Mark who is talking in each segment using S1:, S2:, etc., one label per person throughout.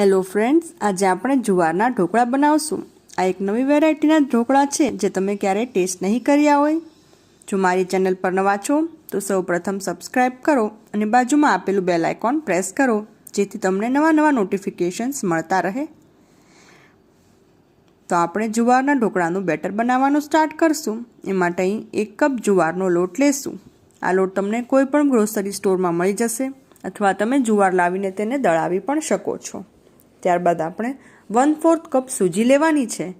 S1: Hello friends, આજે આપણે જુવારના ઢોકળા બનાવશું. આ એક નવી વેરાયટીના ઢોકળા છે જે તમે ક્યારેય ટેસ્ટ નહીં કર્યા હોય. જો મારી ચેનલ પર નવા છો, તો સૌ પ્રથમ સબસ્ક્રાઈબ કરો અને બાજુમાં આપેલું બેલ આઇકોન પ્રેસ કરો, જેથી તમને નવા નવા નોટિફિકેશન્સ મળતા રહે. તો આપણે જુવારના ઢોકળાનું બેટર બનાવવાનું સ્ટાર્ટ કરશું. એ માટે અહીં એક કપ જુવારનો લોટ લેશું. આ લોટ તમને કોઈ પણ ગ્રોસરી સ્ટોરમાં મળી જશે, અથવા તમે જુવાર લાવીને તેને દળાવી પણ શકો છો. ત્યારબાદ આપણે વન ફોર્થ કપ સૂજી લેવાની છે.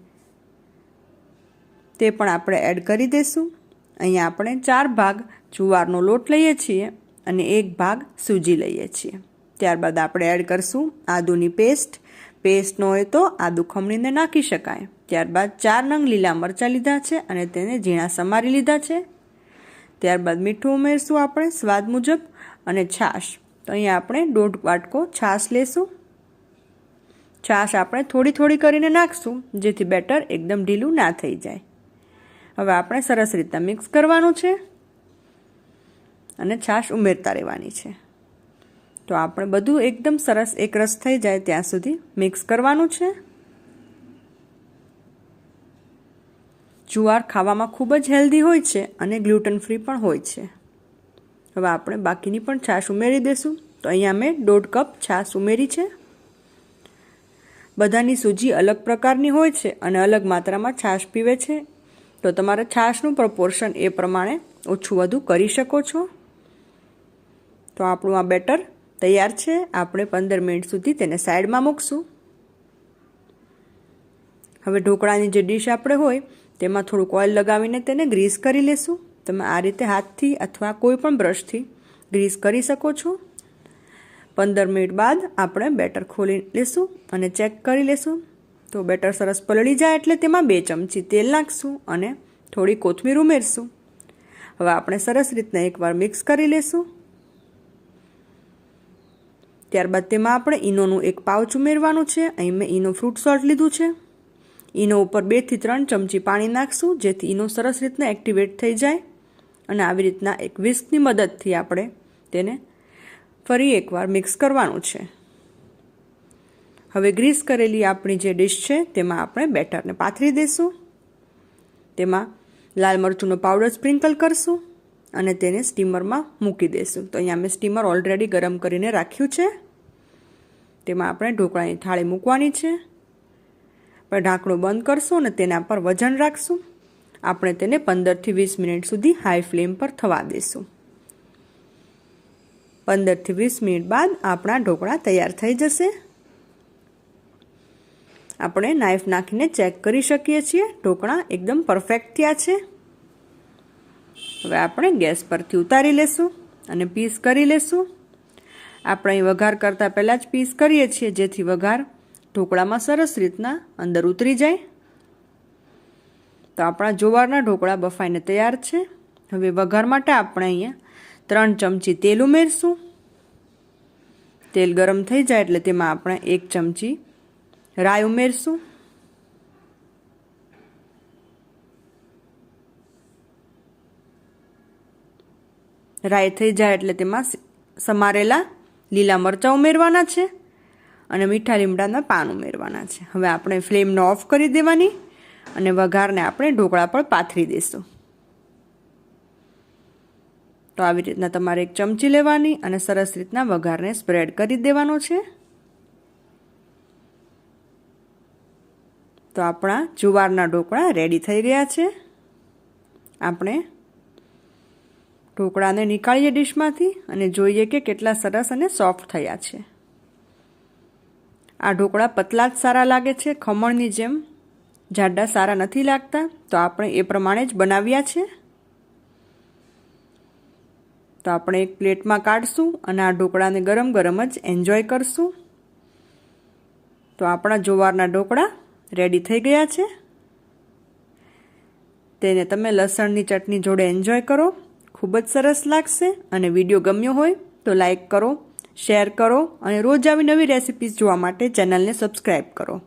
S1: તે પણ આપણે એડ કરી દઈશું અહીંયા આપણે ચાર ભાગ જુવારનો લોટ લઈએ છીએ અને એક ભાગ સૂજી લઈએ છીએ. ત્યારબાદ આપણે એડ કરશું આદુની પેસ્ટ. પેસ્ટ ન હોય તો આદુ ખમણીને નાખી શકાય. ત્યારબાદ ચાર નંગ લીલા મરચાં લીધા છે અને તેને ઝીણા સમારી લીધા છે. ત્યારબાદ મીઠું ઉમેરશું આપણે સ્વાદ મુજબ અને છાશ. તો અહીંયા આપણે દોઢ વાટકો છાશ લેશું. છાશ આપણે થોડી થોડી કરીને નાખશું, જેથી બેટર એકદમ ઢીલું ના થઈ જાય. હવે આપણે સરસ રીતના મિક્સ કરવાનું છે અને છાશ ઉમેરતા રહેવાની છે. તો આપણે બધું એકદમ સરસ એકરસ થઈ જાય ત્યાં સુધી મિક્સ કરવાનું છે. જુવાર ખાવામાં ખૂબ જ હેલ્ધી હોય છે અને ગ્લુટન ફ્રી પણ હોય છે. હવે આપણે બાકીની પણ છાશ ઉમેરી દઈશું તો અહીંયા મેં દોઢ કપ છાશ ઉમેરી છે. બધાની સૂજી અલગ પ્રકારની હોય છે અને અલગ માત્રામાં છાશ પીવે છે. તો તમારે છાશનું પ્રપોર્શન એ પ્રમાણે ઓછું વધુ કરી શકો છો. તો આપણું આ બેટર તૈયાર છે. આપણે પંદર મિનિટ સુધી તેને સાઈડમાં મૂકશું. હવે ઢોકળાની જે ડીશ આપણે હોય, તેમાં થોડુંક ઓઇલ લગાવીને તેને ગ્રીસ કરી લેશું. તમે આ રીતે હાથથી અથવા કોઈ પણ બ્રશથી ગ્રીસ કરી શકો છો. પંદર મિનિટ બાદ આપણે બેટર ખોલી લેશું અને ચેક કરી લેશું. તો બેટર સરસ પલળી જાય એટલે તેમાં બે ચમચી તેલ નાખશું અને થોડી કોથમીર ઉમેરશું. હવે આપણે સરસ રીતના એકવાર મિક્સ કરી લેશું. ત્યારબાદ તેમાં આપણે ઈનોનું એક પાઉચ ઉમેરવાનું છે. અહીં મેં ઈનો ફ્રૂટ સોલ્ટ લીધું છે. ઈનો ઉપર બેથી ત્રણ ચમચી પાણી નાખશું, જેથી ઈનો સરસ રીતના એક્ટિવેટ થઈ જાય અને આવી રીતના એક વિસ્કની મદદથી આપણે તેને ફરી એકવાર મિક્સ કરવાનું છે. હવે ગ્રીસ કરેલી આપણી જે ડીશ છે, તેમાં આપણે બેટરને પાથરી દઈશું તેમાં લાલ મરચુંનો પાવડર સ્પ્રિંકલ કરશું અને તેને સ્ટીમરમાં મૂકી દઈશું તો અહીંયા મેં સ્ટીમર ઓલરેડી ગરમ કરીને રાખ્યું છે. તેમાં આપણે ઢોકળાની થાળી મૂકવાની છે. પણ ઢાંકણું બંધ કરશું અને તેના પર વજન રાખશું. આપણે તેને પંદરથી વીસ મિનિટ સુધી હાઈ ફ્લેમ પર થવા દઈશું પંદરથી વીસ મિનિટ બાદ આપણા ઢોકળા તૈયાર થઈ જશે. આપણે નાઈફ નાખીને ચેક કરી શકીએ છીએ. ઢોકળા એકદમ પરફેક્ટ થયા છે. હવે આપણે ગેસ પરથી ઉતારી લેશું અને પીસ કરી લેશું. આપણે વઘાર કરતાં પહેલાં જ પીસ કરીએ છીએ, જેથી વઘાર ઢોકળામાં સરસ રીતના અંદર ઉતરી જાય. તો આપણા જોવારના ઢોકળા બફાઈને તૈયાર છે. હવે વઘાર માટે આપણે અહીંયા ત્રણ ચમચી તેલ ઉમેરશું. તેલ ગરમ થઈ જાય એટલે તેમાં આપણે એક ચમચી રાઈ ઉમેરશું. રાઈ થઈ જાય એટલે તેમાં સમારેલા લીલા મરચાં ઉમેરવાના છે અને મીઠા લીમડાના પાન ઉમેરવાના છે. હવે આપણે ફ્લેમને ઓફ કરી દેવાની અને વઘારને આપણે ઢોકળા પર પાથરી દઈશું. તો આવી રીતના તમારે એક ચમચી લેવાની અને સરસ રીતના વઘારને સ્પ્રેડ કરી દેવાનો છે. તો આપણા જુવારના ઢોકળા રેડી થઈ ગયા છે. આપણે ઢોકળાને નીકાળીએ ડીશમાંથી અને જોઈએ કે કેટલા સરસ અને સોફ્ટ થયા છે. આ ઢોકળા પતલા જ સારા લાગે છે, ખમણની જેમ. જાડા સારા નથી લાગતા, તો આપણે એ પ્રમાણે જ બનાવ્યા છે. તો આપણે એક પ્લેટમાં કાઢશું અને આ ઢોકળાને ગરમ ગરમ જ એન્જોય કરશું. તો આપણા જોવારના ઢોકળા રેડી થઈ ગયા છે. તેને તમે લસણની ચટણી જોડે એન્જોય કરો. ખૂબ જ સરસ લાગશે અને વીડિયો ગમ્યો હોય તો લાઈક કરો શેર કરો અને રોજ આવી નવી રેસિપીઝ જોવા માટે ચેનલને સબસ્ક્રાઈબ કરો.